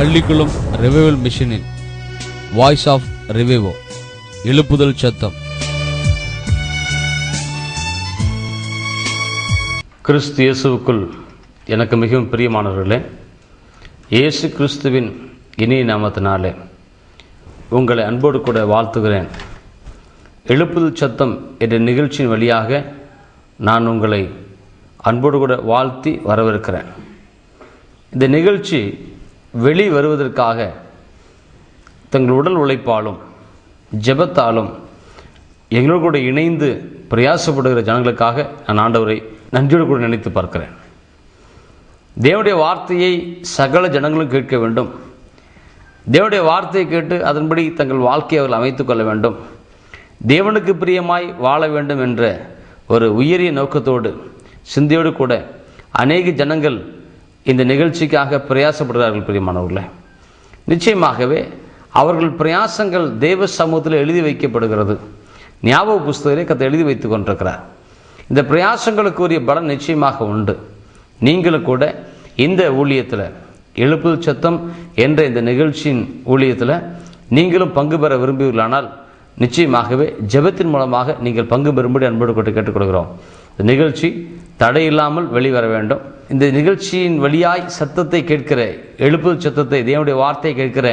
Kallikulam revival மிஷனின் voice of ரிவைவோ எழுப்புதல் சத்தம். கிறிஸ்து இயேசுவுக்குள் எனக்கு மிகவும் பிரியமானவர்களே இயேசு கிறிஸ்துவின் இனிய நாமத்தினாலே உங்களை அன்போடு கூட வாழ்த்துகிறேன். எழுப்புதல் சத்தம் என்ற நிகழ்ச்சியின் வழியாக நான் உங்களை அன்போடு கூட வாழ்த்தி வரவிருக்கிறேன். இந்த நிகழ்ச்சி வெளி வருவதற்காக தங்கள் உடல் உழைப்பாலும் ஜெபத்தாலும் எங்களோடு கூட இணைந்து பிரயாசப்படுகிற ஜனங்களுக்காக நான் ஆண்டவரை நன்றியோடு கூட நினைத்து பார்க்கிறேன். தேவனுடைய வார்த்தையை சகல ஜனங்களும் கேட்க வேண்டும். தேவனுடைய வார்த்தையை கேட்டு அதன்படி தங்கள் வாழ்க்கையை அவர்கள் அமைத்து கொள்ள வேண்டும். தேவனுக்கு பிரியமாய் வாழ வேண்டும் என்ற ஒரு உயரிய நோக்கத்தோடு சிந்தையோடு கூட அநேக ஜனங்கள் இந்த நிகழ்ச்சிக்காக பிரயாசப்படுகிறார்கள் பிரியமானவர்களே. நிச்சயமாகவே அவர்கள் பிரயாசங்கள் தேவ சமூகத்தில் எழுதி வைக்கப்படுகிறது. ஞாபக புஸ்தகத்திலே கத்தை எழுதி வைத்து கொண்டிருக்கிறார். இந்த பிரயாசங்களுக்குரிய பலன் நிச்சயமாக உண்டு. நீங்களும் கூட இந்த ஊழியத்தில் எழுப்புதல் சத்தம் என்ற இந்த நிகழ்ச்சியின் ஊழியத்தில் நீங்களும் பங்கு பெற விரும்புவீர்களானால் நிச்சயமாகவே ஜெபத்தின் மூலமாக நீங்கள் பங்கு பெறும்படி அன்போடு கொண்டு கேட்டுக்கொள்கிறோம். இந்த நிகழ்ச்சி தடையில்லாமல் வெளிவர வேண்டும். இந்த நிகழ்ச்சியின் வழியாய் சத்தத்தை கேட்கிற எழுப்புதல் சத்தத்தை தேவனுடைய வார்த்தையை கேட்கிற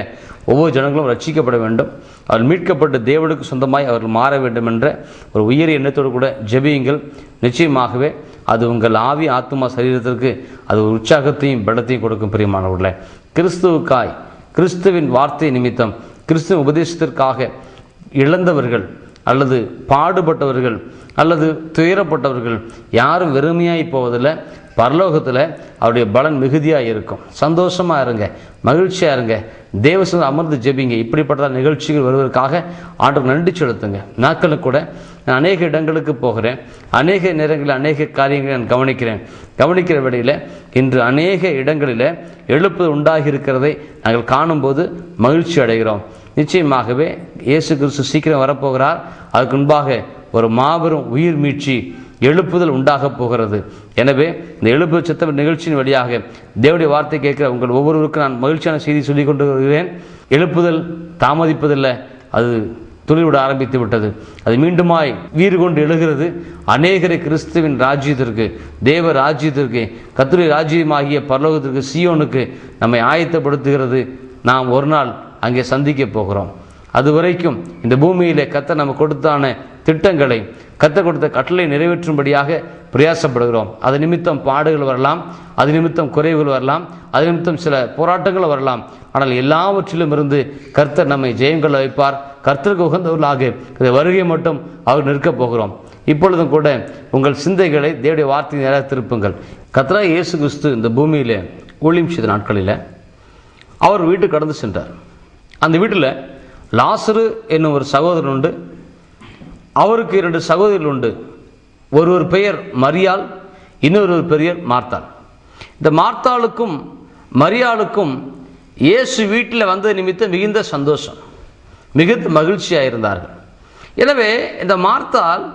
ஒவ்வொரு ஜனங்களும் ரட்சிக்கப்பட வேண்டும். அவர் மீட்கப்பட்டு தேவனுக்கு சொந்தமாய் அவர்கள் மாற வேண்டும் என்ற ஒரு உயரிய எண்ணத்தோடு கூட ஜெபியுங்கள். நிச்சயமாகவே அது உங்கள் ஆவி ஆத்மா சரீரத்திற்கு அது ஒரு உற்சாகத்தையும் பலத்தையும் கொடுக்கும் பிரியமானவர்களே கிறிஸ்துவுக்காய் கிறிஸ்துவின் வார்த்தை நிமித்தம் கிறிஸ்துவ உபதேசத்திற்காக இழந்தவர்கள் அல்லது பாடுபட்டவர்கள் அல்லது துயரப்பட்டவர்கள் யாரும் வெறுமையாய் போவதில்லை. பரலோகத்தில் அவருடைய பலன் மிகுதியாக இருக்கும். சந்தோஷமாக இருங்க. மகிழ்ச்சியாக இருங்க. தேவசம் அமர்ந்து ஜெபிங்க. இப்படிப்பட்ட நிகழ்ச்சிகள் வருவதற்காக ஆண்டுக்கு நன்றி செலுத்துங்க. நாட்களுக்கு கூட நான் அநேக இடங்களுக்கு போகிறேன். அநேக நேரங்களில் அநேக காரியங்களை நான் கவனிக்கிறேன். கவனிக்கிற வேளையில் இன்று அநேக இடங்களில் எழுப்பு உண்டாகி இருக்கிறதை நாங்கள் காணும்போது மகிழ்ச்சி அடைகிறோம். நிச்சயமாகவே இயேசு கிறிஸ்து சீக்கிரம் வரப்போகிறார். அதுக்கு முன்பாக ஒரு மாபெரும் உயிர் மீட்சி எழுப்புதல் உண்டாகப் போகிறது. எனவே இந்த எழுப்பு சித்தம் நிகழ்ச்சியின் வழியாக தேவடைய வார்த்தை கேட்கிற உங்கள் ஒவ்வொருவருக்கும் நான் மகிழ்ச்சியான செய்தி சொல்லிக் கொண்டு வருகிறேன் எழுப்புதல் தாமதிப்பதில்லை அது துளிவிட ஆரம்பித்து விட்டது. அது மீண்டுமாய் வீறு கொண்டு எழுகிறது. அநேகரை கிறிஸ்துவின் ராஜ்யத்திற்கு தேவ ராஜ்யத்திற்கு கத்திரி ராஜ்யமாகிய பரலோகத்திற்கு சியோனுக்கு நம்மை ஆயத்தப்படுத்துகிறது. நாம் ஒரு நாள் அங்கே சந்திக்க போகிறோம். அது வரைக்கும் இந்த பூமியிலே கத்த நம்ம கொடுத்தான திட்டங்களை கற்றுக் கொடுத்த கட்டளை நிறைவேற்றும்படியாக பிரயாசப்படுகிறோம். அது நிமித்தம் பாடுகள் வரலாம் அது நிமித்தம் குறைவுகள் வரலாம் அது நிமித்தம் சில போராட்டங்கள் வரலாம். ஆனால் எல்லாவற்றிலும் இருந்து கர்த்தர் நம்மை ஜெயங்கள் வைப்பார் கர்த்தருக்கு உகந்தவர்களாக இந்த வருகை மட்டும் அவர் நிற்கப் போகிறோம். இப்பொழுதும் கூட உங்கள் சிந்தைகளை தேவடைய வார்த்தை நேராக திருப்புங்கள். கத்ரா இயேசு கிறிஸ்து இந்த பூமியில் ஊழியம் செய்த நாட்களில் அவர் வீட்டு கடந்து சென்றார். அந்த வீட்டில் லாசரு என்னும் ஒரு சகோதரன் உண்டு. அவருக்கு இரண்டு சகோதரிகள் உண்டு. ஒருவர் பெயர் மரியாள் இன்னொரு பெயர் மார்த்தாள். இந்த மார்த்தாளுக்கும் மரியாளுக்கும் இயேசு வீட்டில் வந்த நிமித்தம் மிகுந்த சந்தோஷம். மிகுந்த மகிழ்ச்சியாக இருந்தார்கள். எனவே இந்த மார்த்தால்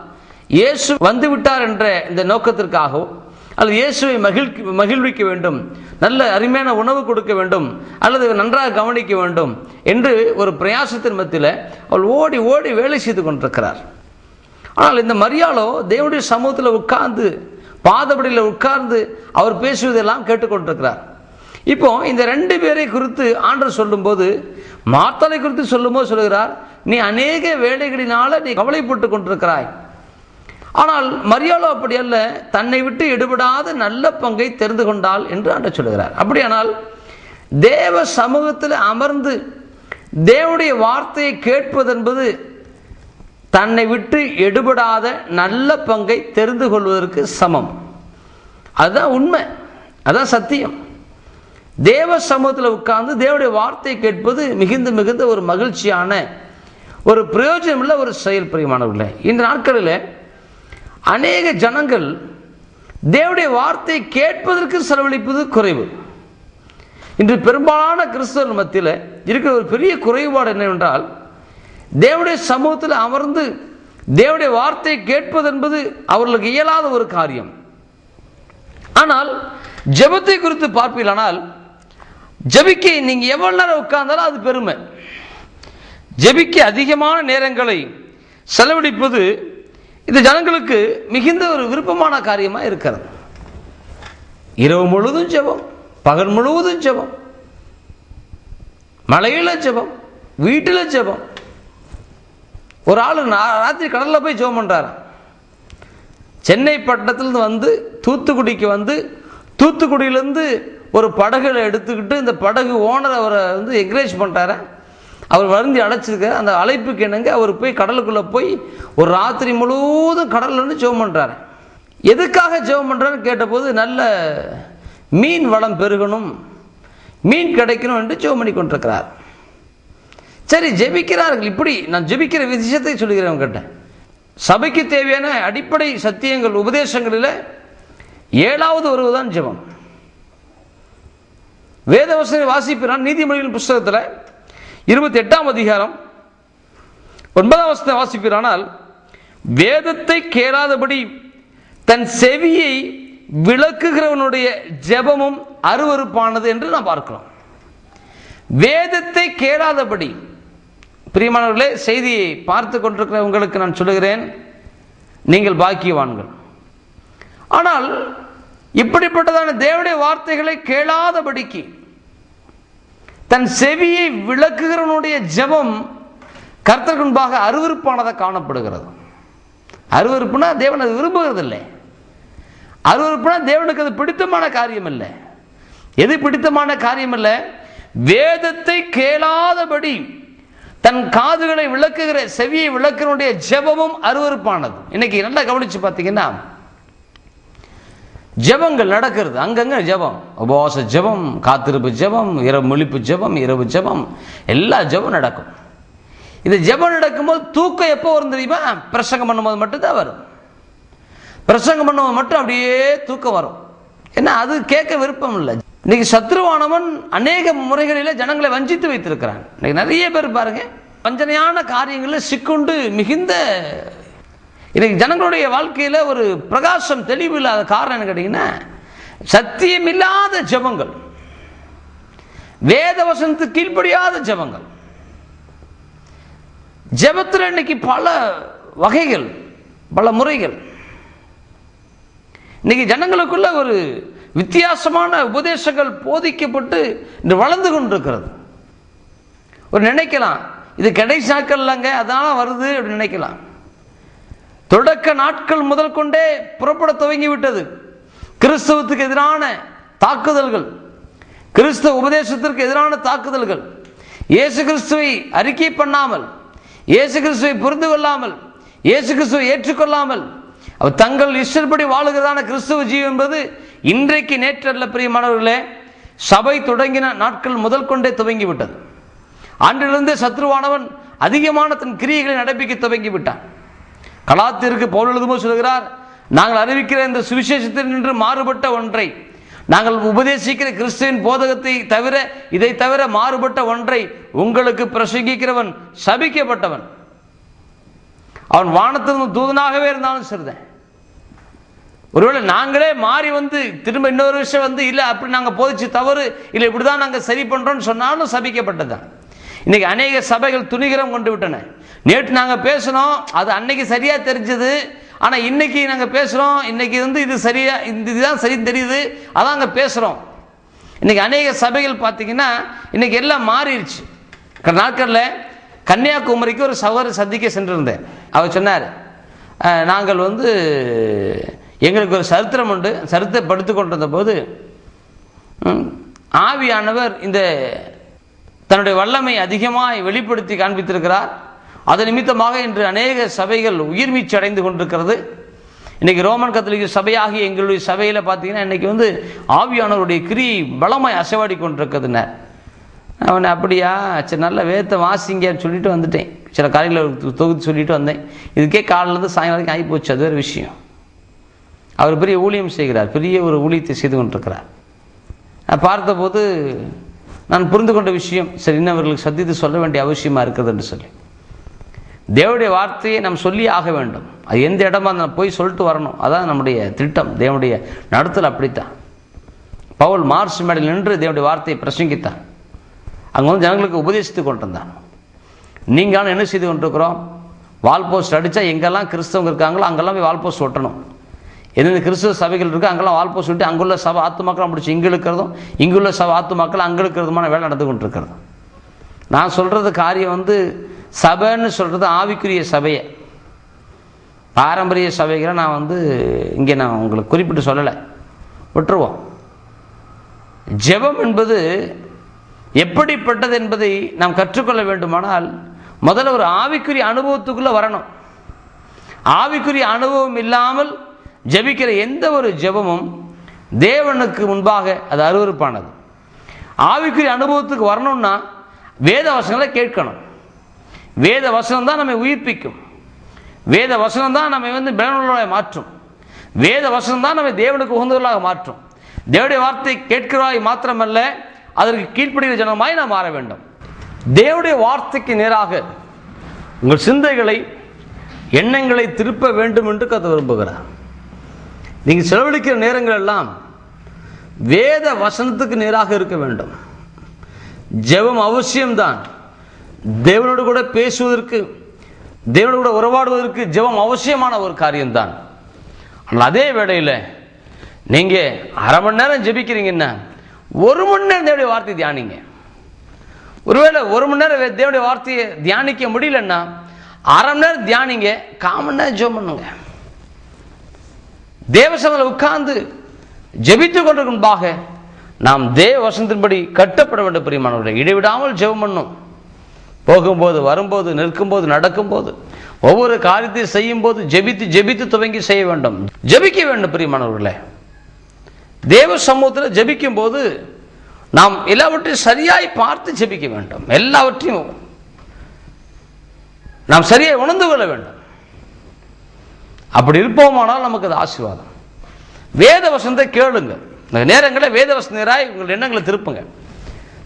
இயேசு வந்து விட்டார் என்ற இந்த நோக்கத்திற்காகவும் அல்லது இயேசுவை மகிழ் மகிழ்விக்க வேண்டும் நல்ல அருமையான உணவு கொடுக்க வேண்டும் அல்லது நன்றாக கவனிக்க வேண்டும் என்று ஒரு பிரயாசத்தின் மத்தியில் அவள் ஓடி ஓடி வேலை செய்து கொண்டிருக்கிறார். ஆனால் இந்த மரியாளோ தேவனுடைய சமூகத்தில் உட்கார்ந்து பாதபடியில் உட்கார்ந்து அவர் பேசுவதெல்லாம் கேட்டுக்கொண்டிருக்கிறார். இப்போ இந்த ரெண்டு பேரை குறித்து ஆண்டர் சொல்லும்போது மாத்தலை குறித்து சொல்லும்போது சொல்லுகிறார் நீ அநேக வேலைகளினால நீ கவலைப்பட்டு கொண்டிருக்கிறாய். ஆனால் மரியாளோ அப்படி அல்ல தன்னை விட்டு எடுபடாத நல்ல பங்கை தெரிந்து கொண்டாள் என்று ஆண்டர் சொல்லுகிறார். அப்படியானால் தேவ சமூகத்தில் அமர்ந்து தேவனுடைய வார்த்தையை கேட்பது என்பது தன்னை விட்டு எடுபடாத நல்ல பங்கை தெரிந்து கொள்வதற்கு சமம். அதுதான் உண்மை. அதான் சத்தியம். தேவ சமூகத்தில் உட்கார்ந்து தேவனுடைய வார்த்தை கேட்பது மிகுந்த மிகுந்த ஒரு மகிழ்ச்சியான ஒரு பிரயோஜனமுள்ள ஒரு செயல் பிரியமானவர்களே. இந்த நாட்களில் அநேக ஜனங்கள் தேவடைய வார்த்தை கேட்பதற்கு செலவழிப்பது குறைவு. இன்று பெரும்பாலான கிறிஸ்தவர்கள் மத்தியில் இருக்கிற ஒரு பெரிய குறைபாடு என்னவென்றால் தேவடைய சமூகத்தில் அமர்ந்து தேவடைய வார்த்தையை கேட்பது என்பது அவர்களுக்கு இயலாத ஒரு காரியம். ஆனால் ஜெபத்தை குறித்து பார்ப்பீர்களானால் ஜபிக்க நீங்கள் எவ்வளோ நேரம் உட்கார்ந்தாலும் அது பெருமை. ஜபிக்க அதிகமான நேரங்களை செலவழிப்பது இந்த ஜனங்களுக்கு மிகுந்த ஒரு விருப்பமான காரியமாக இருக்கிறது. இரவு முழுவதும் ஜெபம் பகல் முழுவதும் ஜெபம் மலையில ஜெபம் வீட்டில் ஜெபம் ஒரு ஆள் ராத்திரி கடலில் போய் ஜோம் பண்ணுறாராம் சென்னை பட்டணத்துலேருந்து வந்து தூத்துக்குடிக்கு வந்து தூத்துக்குடியிலேருந்து ஒரு படகுல எடுத்துக்கிட்டு இந்த படகு ஓனர் அவரை வந்து என்கரேஜ் பண்ணுறாரு அவர் வருந்தி அழைச்சிருக்காரு அந்த அழைப்புக்கு என்னங்க? அவர் போய் கடலுக்குள்ளே போய் ஒரு ராத்திரி முழுவதும் கடலில் இருந்து ஜெபம் பண்ணுறாரு எதுக்காக ஜெபம் பண்ணுறாருன்னு கேட்டபோது நல்ல மீன் வளம் பெருகணும் மீன் கிடைக்கணும் என்று ஜெபம் பண்ணி கொண்டிருக்கிறார் சரி ஜெபிக்கிறார்கள். இப்படி நான் ஜெபிக்கிற விஷயத்தை சொல்லுகிறேன் உங்ககிட்ட. சபைக்கு தேவையான அடிப்படை சத்தியங்கள் உபதேசங்களில் ஏழாவது வருவதுதான் ஜெபம். வேதவசனை வாசிப்பிறான் நீதிமொழியின் புஸ்தகத்தில் இருபத்தி எட்டாம் அதிகாரம் ஒன்பதாம் வசத்தை வாசிப்பிறானால் வேதத்தை கேளாதபடி தன் செவியை விளக்குகிறவனுடைய ஜெபமும் அருவருப்பானது என்று நாம் பார்க்கிறோம். வேதத்தை கேளாதபடி பிரியமானவர்களே செய்தியை பார்த்து கொண்டிருக்கிற உங்களுக்கு நான் சொல்லுகிறேன் நீங்கள் பாக்கியவான்கள். ஆனால் இப்படிப்பட்டதான தேவடைய வார்த்தைகளை கேளாதபடிக்கு தன் செவியை விளக்குகிறவனுடைய ஜெபம் கர்த்தருக்கு முன்பாக அருவருப்பானதாக காணப்படுகிறது. அருவருப்புனா தேவன் அது விரும்புகிறதில்லை. அருவருப்புனா தேவனுக்கு அது பிடித்தமான காரியம் இல்லை எது பிடித்தமான காரியம் இல்லை வேதத்தை கேளாதபடி தன் காதுகளை விளக்குகிற செவியை விளக்கினுடைய ஜெபமும் அருவருப்பானது. இன்னைக்கு நல்லா கவனிச்சு பார்த்தீங்கன்னா ஜெபங்கள் நடக்கிறது. அங்கங்க ஜெபம். உபவாச ஜெபம் காத்திருப்பு ஜெபம் இரவு முழிப்பு ஜெபம் இரவு ஜெபம். எல்லா ஜெபம் நடக்கும். இது ஜெபம் நடக்கும்போது தூக்கம் எப்போ வரும் தெரியுமா? பிரசங்கம் பண்ணும்போது மட்டும்தான் வரும். பிரசங்கம் பண்ணும்போது மட்டும் அப்படியே தூக்கம் வரும். ஏன்னா அது கேட்க விருப்பம் இல்லை. இன்னைக்கு சத்ருவானவன் அநேக முறைகளில் ஜனங்களை வஞ்சித்து வைத்திருக்கிறான். இன்னைக்கு நிறைய பேர் பாருங்க வஞ்சனையான காரியங்களில் சிக்குண்டு மிகுந்த இன்னைக்கு ஜனங்களுடைய வாழ்க்கையில் ஒரு பிரகாசம் தெளிவு இல்லாத காரணம் என்ன கேட்டீங்கன்னா சத்தியமில்லாத ஜெபங்கள் வேத வசனத்துக்கு கீழ்ப்படியாத ஜெபங்கள். ஜெபத்தில் இன்னைக்கு பல வகைகள் பல முறைகள். இன்னைக்கு ஜனங்களுக்குள்ள ஒரு வித்தியாசமான உபதேசங்கள் போதிக்கப்பட்டு இன்று வளர்ந்து கொண்டிருக்கிறது. ஒரு நினைக்கலாம் இது கடைசி நாட்கள் இல்லைங்க அதனால வருது அப்படின்னு நினைக்கலாம். தொடக்க நாட்கள் முதல் கொண்டே புறப்பட துவங்கி விட்டது கிறிஸ்தவத்துக்கு எதிரான தாக்குதல்கள் கிறிஸ்தவ உபதேசத்திற்கு எதிரான தாக்குதல்கள் இயேசு கிறிஸ்துவை அறிக்கை பண்ணாமல் இயேசு கிறிஸ்துவை புரிந்து கொள்ளாமல் இயேசு கிறிஸ்துவை ஏற்றுக்கொள்ளாமல் அவர் தங்கள் இஷ்டப்படி வாழுகிறதான கிறிஸ்துவ ஜீவன் என்பது இன்றைக்கு நேற்றல்ல பிரியமானவர்களே சபை தொடங்கின நாட்கள் முதல் கொண்டே துவங்கி விட்டது ஆண்டிலிருந்தே சத்ருவானவன் அதிகமான தன் கிரியைகளை நடப்பிக்க துவங்கி விட்டான் கலாத்திற்கு பவுல் எழுதுமோ சொல்கிறார் நாங்கள் அறிவிக்கிற இந்த சுவிசேஷத்தில் நின்று மாறுபட்ட ஒன்றை நாங்கள் உபதேசிக்கிற கிறிஸ்துவின் போதகத்தை தவிர இதை தவிர மாறுபட்ட ஒன்றை உங்களுக்கு பிரசங்கிக்கிறவன் சபிக்கப்பட்டவன். அவன் வானத்திலிருந்து தூதனாகவே இருந்தாலும் சரிதான். ஒருவேளை நாங்களே மாறி வந்து திரும்ப இன்னொரு விஷயம் வந்து இல்லை அப்படி நாங்கள் போதிச்சு தவறு இல்லை இப்படி தான் நாங்கள் சரி பண்ணுறோம்னு சொன்னாலும் சபிக்கப்பட்டதான் இன்னைக்கு அநேக சபைகள் துணிகரம் கொண்டு விட்டன. நேற்று நாங்கள் பேசினோம் அது அன்னைக்கு சரியாக தெரிஞ்சது. ஆனால் இன்னைக்கு நாங்கள் பேசுகிறோம் இன்னைக்கு வந்து இது சரியா இந்த இதுதான் சரி தெரியுது. அதான் அங்கே பேசுகிறோம் இன்னைக்கு அநேக சபைகள் பார்த்தீங்கன்னா இன்னைக்கு எல்லாம் மாறிடுச்சு. க- நாட்களில் கன்னியாகுமரிக்கு ஒரு சகோதரர் சந்திக்க சென்றிருந்தேன். அவர் சொன்னார் நாங்கள் வந்து எங்களுக்கு ஒரு சரித்திரம் உண்டு. சரித்திரம் படுத்து கொண்டிருந்த போது ஆவியானவர் இந்த தன்னுடைய வல்லமை அதிகமாய் வெளிப்படுத்தி காண்பித்திருக்கிறார். அது நிமித்தமாக இன்று அநேக சபைகள் உயிர்மீச்சு அடைந்து கொண்டிருக்கிறது. இன்னைக்கு ரோமன் கத்தோலிக்க சபையாகி எங்களுடைய சபையில் பார்த்தீங்கன்னா இன்னைக்கு வந்து ஆவியானவருடைய கிரியை பலமாய் அசைவாடி கொண்டிருக்குதுன்னார் அவனை அப்படியா? சரி நல்ல வேத்த வாசிங்கன்னு சொல்லிட்டு வந்துட்டேன். சில காரியங்களை தொகுத்து சொல்லிட்டு வந்தேன். இதுக்கே காலிலேருந்து சாயங்காலம் வரைக்கும் ஆகி போச்சு அது வேறு விஷயம். அவர் பெரிய ஊழியம் செய்கிறார் பெரிய ஒரு ஊழியத்தை செய்து கொண்டிருக்கிறார். நான் பார்த்தபோது நான் புரிந்து கொண்ட விஷயம் சரி இன்னவர்களுக்கு சந்தித்து சொல்ல வேண்டிய அவசியமாக இருக்குது என்று சொல்லி. தேவனுடைய வார்த்தையை நாம் சொல்லி ஆக வேண்டும். அது எந்த இடமா நான் போய் சொல்லிட்டு வரணும். அதான் நம்முடைய திட்டம். தேவனுடைய நடத்தல் அப்படித்தான். பவுல் மார்ச் மேடையில் நின்று தேவனுடைய வார்த்தையை பிரசங்கித்தான் அங்கே வந்து ஜனங்களுக்கு உபதேசித்து கொண்டிருந்தான். நீங்களும் என்ன செய்து கொண்டிருக்கிறோம்? வால் போஸ்ட் அடித்தா எங்கெல்லாம் கிறிஸ்தவங்க இருக்காங்களோ அங்கெல்லாம் போய் வால் போஸ்ட் ஒட்டணும். என்னென்ன கிறிஸ்துவ சபைகள் இருக்குது அங்கெல்லாம் வால் போஸ்ட் விட்டு அங்குள்ள சபை ஆத்துமாக்கெல்லாம் முடிச்சு இங்கே இருக்கிறதும் இங்குள்ள சபை ஆத்துமாக்கள் அங்கே இருக்கிறதுமான வேலை நடந்து கொண்டிருக்கிறது. நான் சொல்கிறது காரியம் வந்து சபைன்னு சொல்கிறது ஆவிக்குரிய சபையை. பாரம்பரிய சபைகளை நான் வந்து இங்கே நான் உங்களுக்கு குறிப்பிட்டு சொல்லலை. விட்டுருவோம். ஜெபம் என்பது எப்படிப்பட்டது என்பதை நாம் கற்றுக்கொள்ள வேண்டுமானால் முதல்ல ஒரு ஆவிக்குரிய அனுபவத்துக்குள்ளே வரணும். ஆவிக்குரிய அனுபவம் இல்லாமல் ஜெபிக்கிற எந்த ஒரு ஜெபமும் தேவனுக்கு முன்பாக அது அருவருப்பானது. ஆவிக்குரிய அனுபவத்துக்கு வரணும்னா வேத வசனங்களை கேட்கணும். வேத வசனம் தான் நம்மை உயிர்ப்பிக்கும். வேத வசனம் தான் நம்மை வந்து பலனுள்ளவர்களாக மாற்றும். வேத வசனம் தான் நம்மை தேவனுக்கு உகந்தவர்களாக மாற்றும். தேவடைய வார்த்தை கேட்கிறவாய் மாத்திரமல்ல அதற்கு கீழ்ப்படுகிற ஜனமாய் நாம் மாற வேண்டும். தேவடைய வார்த்தைக்கு நேராக உங்கள் சிந்தைகளை எண்ணங்களை திருப்ப வேண்டும் என்று கத்த விரும்புகிறார். நீங்கள் செலவழிக்கிற நேரங்கள் எல்லாம் வேத வசனத்துக்கு நேராக இருக்க வேண்டும். ஜெபம் அவசியம்தான். தேவனோடு கூட பேசுவதற்கு தேவனோடு கூட உறவாடுவதற்கு ஜெபம் அவசியமான ஒரு காரியம்தான். ஆனால் அதே வேளையில் நீங்கள் அரை மணி நேரம் ஜெபிக்கிறீங்கன்னா ஒரு மணி நேரம் தேவடைய வார்த்தை தியானிங்க. ஒருவேளை ஒரு மணி நேரம் தேவடைய தேவனுடைய வார்த்தையை தியானிக்க முடியலன்னா அரை மணி நேரம் தியானிங்க காமன் நேரம் ஜெபம் பண்ணுங்க. தேவசனில் உட்கார்ந்து ஜெபித்து கொண்டிருக்கும் முன்பாக நாம் தேவ வசனத்தின்படி கட்டப்பட வேண்டும் பிரியமானவர்களை. இடைவிடாமல் ஜெபம் பண்ணும். போகும்போது வரும்போது நிற்கும்போது நடக்கும்போது ஒவ்வொரு காரியத்தையும் செய்யும் போது ஜெபித்து ஜெபித்து துவங்கி செய்ய வேண்டும். ஜெபிக்க வேண்டும் பிரியமானவர்களே. தேவ சமூகத்தில் ஜெபிக்கும் போது நாம் எல்லாவற்றையும் சரியாய் பார்த்து ஜெபிக்க வேண்டும். எல்லாவற்றையும் நாம் சரியாய் உணர்ந்து கொள்ள வேண்டும். அப்படி இருப்போமானால் நமக்கு அது ஆசீர்வாதம். வேத வசனத்தை கேளுங்க. இந்த நேரங்களில் வேத வசனராய் உங்கள் எண்ணங்களை திருப்புங்க.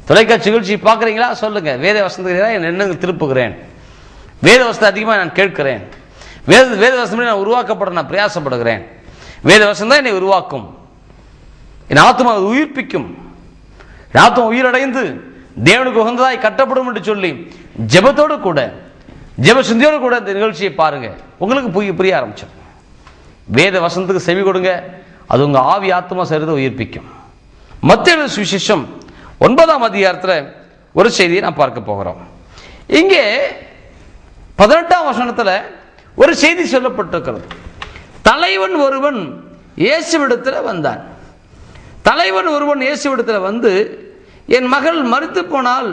தொலைக்காட்சி நிகழ்ச்சி பார்க்குறீங்களா? சொல்லுங்க. வேத வசனத்தினராய் என் எண்ணங்கள் திருப்புகிறேன். வேத வசனத்தை அதிகமாக நான் கேட்கிறேன். வேத வேத வசனப்படி நான் உருவாக்கப்பட நான் பிரயாசப்படுகிறேன். வேத வசனம் தான் என்னை உருவாக்கும். என் ஆத்மா அது உயிர்ப்பிக்கும். என் ஆத்மா உயிரடைந்து தேவனுக்கு உகந்ததாய் கட்டப்படும் என்று சொல்லி ஜெபத்தோடு கூட ஜெப சிந்தியோடு கூட இந்த நிகழ்ச்சியை பாருங்க. உங்களுக்கு புரிய புரிய ஆரம்பிச்சிடும். வேத வசனத்துக்கு செவி கொடுங்க. அது உங்க ஆவி ஆத்மா சேர்ந்து உயிர்ப்பிக்கும். மத்திய சுவிசேஷம் ஒன்பதாம் அதிகாரத்தில் ஒரு செய்தியை நான் பார்க்க போகிறோம். இங்கே பதினெட்டாம் வசனத்தில் ஒரு செய்தி சொல்லப்பட்டிருக்கிறது. தலைவன் ஒருவன் இயேசுவிடத்தில் வந்தான். தலைவன் ஒருவன் இயேசுவிடத்தில் வந்து என் மகள் மறுத்து போனால்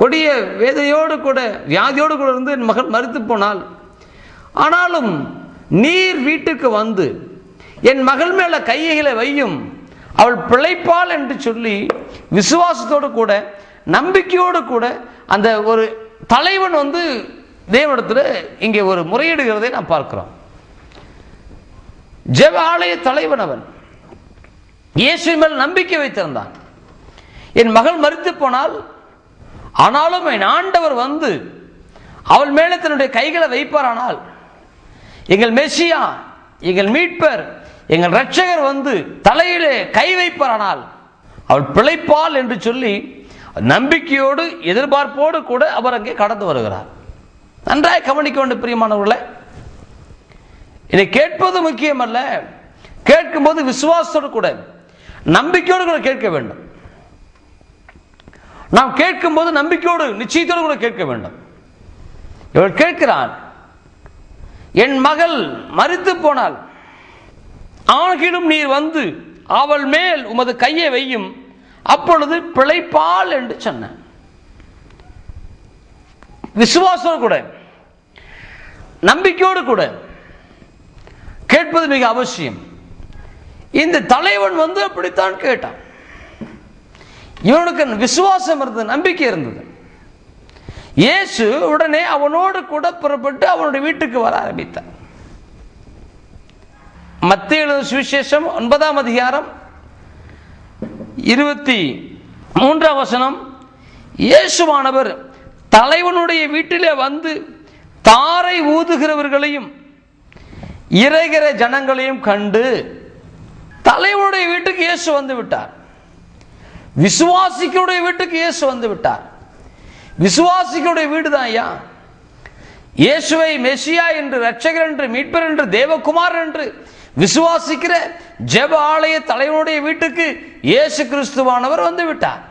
கொடிய வேதையோடு கூட வியாதியோடு கூட இருந்து என் மகள் மறுத்து போனால் ஆனாலும் நீர் வீட்டுக்கு வந்து என் மகள் மேல கைகளை வையும் அவள் பிழைப்பாள் என்று சொல்லி விசுவாசத்தோடு கூட நம்பிக்கையோடு கூட அந்த ஒரு தலைவன் வந்து தேவனிடத்தில் இங்கே ஒரு முறையிடுகிறதை நான் பார்க்கிறோம். ஜெவ ஆலய தலைவன் அவன். இயேசு மேல் நம்பிக்கை வைத்திருந்தான். என் மகள் மறித்து போனால் ஆனாலும் என் ஆண்டவர் வந்து அவள் மேலே தன்னுடைய கைகளை வைப்பாரானால் எங்கள் மெஸ்ஸியா எங்கள் மீட்பர் எங்கள் ரட்சகர் வந்து தலையிலே கை வைப்பாரானால் அவள் பிழைப்பாள் என்று சொல்லி நம்பிக்கையோடு எதிர்பார்ப்போடு கூட அவர் அங்கே கடந்து வருகிறார். நன்றாய் கவனிக்க வேண்டும் பிரியமானவர்களே. இதை கேட்பது முக்கியமல்ல. கேட்கும்போது விசுவாசத்தோடு கூட நம்பிக்கையோடு கூட கேட்க வேண்டும். நாம் கேட்கும்போது நம்பிக்கையோடு நிச்சயத்தோடு கூட கேட்க வேண்டும். இவள் கேட்கிறான் என் மகள் மறித்து போனால் ஆகிலும் நீர் வந்து அவள் மேல் உமது கையை வையும். அப்பொழுது பிழைப்பாள் என்று சொன்ன. விசுவாசம் கூட நம்பிக்கையோடு கூட கேட்பது மிக அவசியம். இந்த தலைவன் வந்து அப்படித்தான் கேட்டான். இவனுக்கு விசுவாசம் இருந்தது நம்பிக்கை இருந்தது. இயேசு உடனே அவனோடு கூட புறப்பட்டு அவனுடைய வீட்டுக்கு வர ஆரம்பித்தார். மத்திய சுவிசேஷம் ஒன்பதாம் அதிகாரம் இருபத்தி மூன்றாம் வசனம் இயேசுவானவர் தலைவனுடைய வீட்டிலே வந்து தாரை ஊதுகிறவர்களையும் இறைகிற ஜனங்களையும் கண்டு தலைவனுடைய வீட்டுக்கு இயேசு வந்து விட்டார். விசுவாசிகளுடைய வீட்டுக்கு இயேசு வந்து விட்டார். விசுவாசிகளுடைய வீடு தான் ஐயா. இயேசுவை மெசியா என்று ரட்சகர் என்று மீட்பர் என்று தேவகுமார் என்று விசுவாசிக்கிற ஜெப ஆலய தலைவனுடைய வீட்டுக்கு இயேசு கிறிஸ்துவானவர் வந்து விட்டார்.